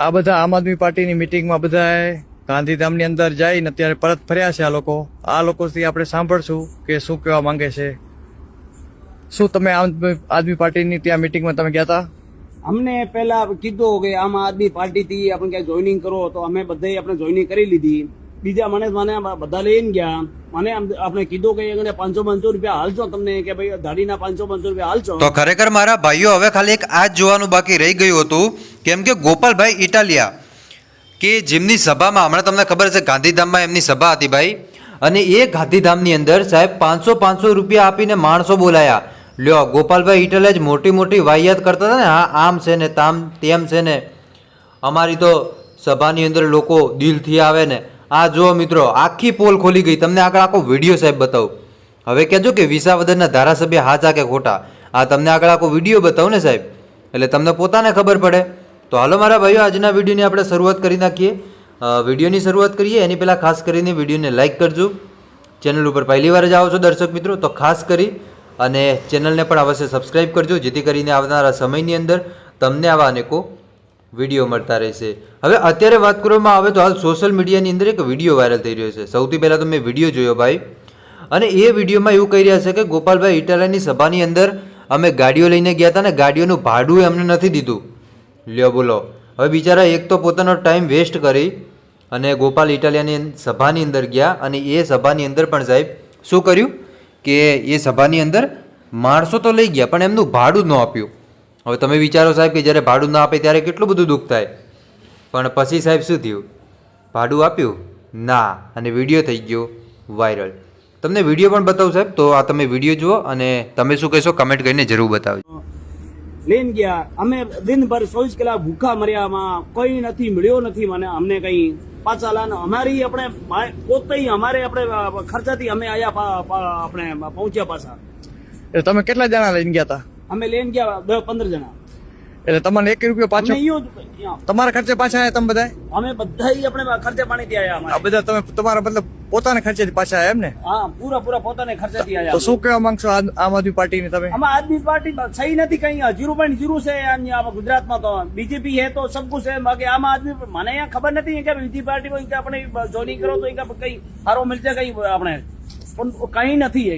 આ બધા આમ આદમી પાર્ટીની મિટિંગમાં બધાએ ગાંધીધામની અંદર જઈને અત્યારે પરત ફર્યા છે આ લોકો. આ લોકોથી આપણે સાંભળશું કે શું કહેવા માંગે છે. શું તમે આમ આદમી પાર્ટીની ત્યાં મિટિંગમાં તમે ગયા હતા? અમને પહેલા કીધું કે આમ આદમી પાર્ટીથી આપણે ક્યાંય જોઈનિંગ કરો, તો અમે બધાય આપણે જોઈનિંગ કરી લીધી. બીજા મને મને બધા લઈને ગયા. મને આપણે કીધું કે એને પાંચસો પાંચસો રૂપિયા હાલશો તમને કે ભાઈ ધાડીના પાંચસો પાંચસો રૂપિયા હાલશો. તો ખરેખર મારા ભાઈઓ હવે ખાલી એક આ જ જોવાનું બાકી રહી ગયું હતું. કેમ કે ગોપાલભાઈ ઇટાલિયા, કે જેમની સભામાં હમણાં તમને ખબર છે ગાંધીધામમાં એમની સભા હતી ભાઈ. અને એ ગાંધીધામની અંદર સાહેબ પાંચસો પાંચસો રૂપિયા આપીને માણસો બોલાયા. લ્યો, ગોપાલભાઈ ઇટાલિયા જ મોટી મોટી વાહિયાત કરતા હતા ને હા આમ છે ને, તામ તેમ છે ને, અમારી તો સભાની અંદર લોકો દિલથી આવે ને આ જુઓ મિત્રો, આખી પોલ ખોલી ગઈ. તમને આગળ આખો વીડિયો સાહેબ બતાવું. હવે કહેજો કે વિસાવદરના ધારાસભ્ય હાચા કે ખોટા. આ તમને આગળ આખો વીડિયો બતાવું ને સાહેબ. એટલે તમને પોતાને ખબર પડે. તો હાલો મારા ભાઈઓ, આજના વિડીયોની આપણે શરૂઆત કરી નાખીએ. વિડીયોની શરૂઆત કરીએ. એની પહેલાં ખાસ કરીને વિડીયોને લાઇક કરજો. ચેનલ ઉપર પહેલી વાર જ આવો છો દર્શક મિત્રો, તો ખાસ કરી અને ચેનલને પણ અવશ્ય સબસ્ક્રાઈબ કરજો, જેથી કરીને આવનારા સમયની અંદર તમને આવા અનેકો વીડિયો મળતા રહેશે. હવે અત્યારે વાત કરવામાં આવે તો હાલ સોશિયલ મીડિયાની અંદર એક વીડિયો વાયરલ થઈ રહ્યો છે. સૌથી પહેલાં તો મેં વીડિયો જોયો ભાઈ. અને એ વિડીયોમાં એવું કહી રહ્યા છે કે ગોપાલભાઈ ઇટાલિયાની સભાની અંદર અમે ગાડીઓ લઈને ગયા હતા ને ગાડીઓનું ભાડું એમને નથી દીધું. લ્યો બોલો. હવે બિચારા એક તો પોતાનો ટાઈમ વેસ્ટ કરી અને ગોપાલ ઇટાલિયાની સભાની અંદર ગયા અને એ સભાની અંદર પણ સાહેબ શું કર્યું કે એ સભાની અંદર માણસો તો લઈ ગયા પણ એમનું ભાડું ન આપ્યું. હવે તમે વિચારો સાહેબ કે જ્યારે ભાડું ના આપે ત્યારે કેટલું બધું દુઃખ થાય. પણ પછી સાહેબ શું થયું? ભાડું આપ્યું? ના. અને વીડિયો થઈ ગયો વાયરલ. તમને વીડિયો પણ બતાવું સાહેબ? તો આ તમે વીડિયો જુઓ અને તમે શું કહેશો કમેન્ટ કરીને જરૂર બતાવજો. લઈને ગયા. અમે દિનભર ચોવીસ કલાક ભૂખા મર્યામાં. કોઈ નથી મળ્યો નથી મને. અમને કઈ પાછા લાન. અમારી આપણે મા- પોતે અમારે આપણે ખર્ચાથી અમે પા- આપણે પહોંચ્યા પાછા. એટલે તમે કેટલા જણા લઈને ગયા હતા? અમે લઈને ગયા દસ પંદર જણા. એટલે તમને એક રૂપિયો પાછો. તમારા ખર્ચે પાછા આવ્યા તમે બધા અમે બધા આપણે ખર્ચે પાણીથી આયા આ બધા તમે તમારા મતલબ પોતાના ખર્ચેથી પાછા આવ્યા એમ ને હા પૂરા પૂરા પોતાને આવ્યા તો આયા શું કહેવા માંગશો આમ આદમી પાર્ટીની તમે? આમ આદમી પાર્ટી સહી નથી કઈ. જીરો પોઈન્ટ જીરો છે ગુજરાતમાં તો. બીજેપી હે તો સબ કુછ है બાકી આમ આદમી મને અહીંયા ખબર નથી કે બીજી પાર્ટી આપણે જોઈનિંગ કરો તો કઈ સારો મળશે કઈ આપણે. પણ કઈ નથી